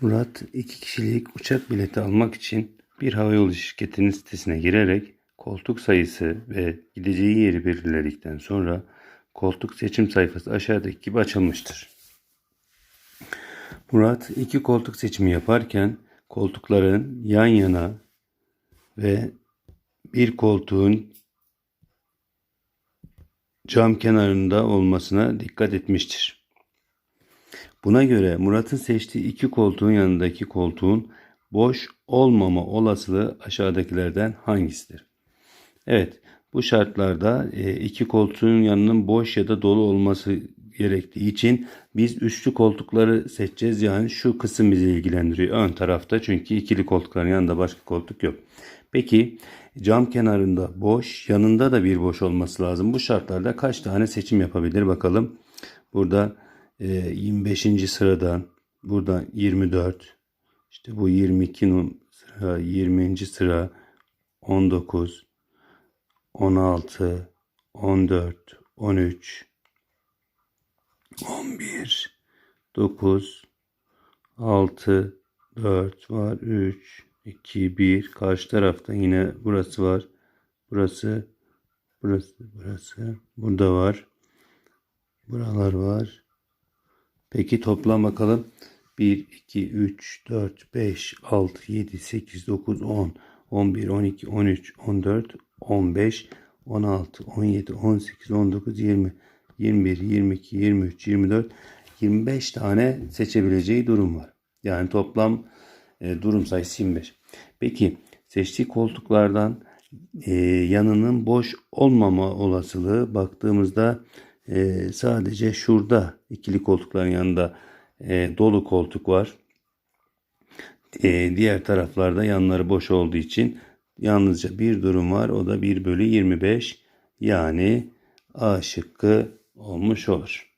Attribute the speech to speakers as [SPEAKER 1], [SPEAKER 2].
[SPEAKER 1] Murat iki kişilik uçak bileti almak için bir havayolu şirketinin sitesine girerek koltuk sayısı ve gideceği yeri belirledikten sonra koltuk seçim sayfası aşağıdaki gibi açılmıştır. Murat iki koltuk seçimi yaparken koltukların yan yana ve bir koltuğun cam kenarında olmasına dikkat etmiştir. Buna göre Murat'ın seçtiği iki koltuğun yanındaki koltuğun boş olmama olasılığı aşağıdakilerden hangisidir? Evet, bu şartlarda e, iki koltuğun yanının boş ya da dolu olması gerektiği için biz üçlü koltukları seçeceğiz. Yani şu kısım bizi ilgilendiriyor ön tarafta çünkü ikili koltukların yanında başka koltuk yok. Peki cam kenarında boş yanında da bir boş olması lazım. Bu şartlarda kaç tane seçim yapabilir bakalım. Burada 25. Ee, sıradan buradan 24 işte bu 22 sıra 20. sıra 19 16 14 13 11 9 6 4 var 3 2 1 karşı tarafta yine burası var burası burası burası burada var buralar var Peki toplam bakalım. 1, 2, 3, 4, 5, 6, 7, 8, 9, 10, 11, 12, 13, 14, 15, 16, 17, 18, 19, 20, 21, 22, 23, 24, 25 tane seçebileceği durum var. Yani toplam e, durum sayısı 25. Peki seçtiği koltuklardan e, yanının boş olmama olasılığı baktığımızda e, sadece şurada ikili koltukların yanında e, dolu koltuk var. E, diğer taraflarda yanları boş olduğu için yalnızca bir durum var. O da 1 bölü 25 yani A şıkkı olmuş olur.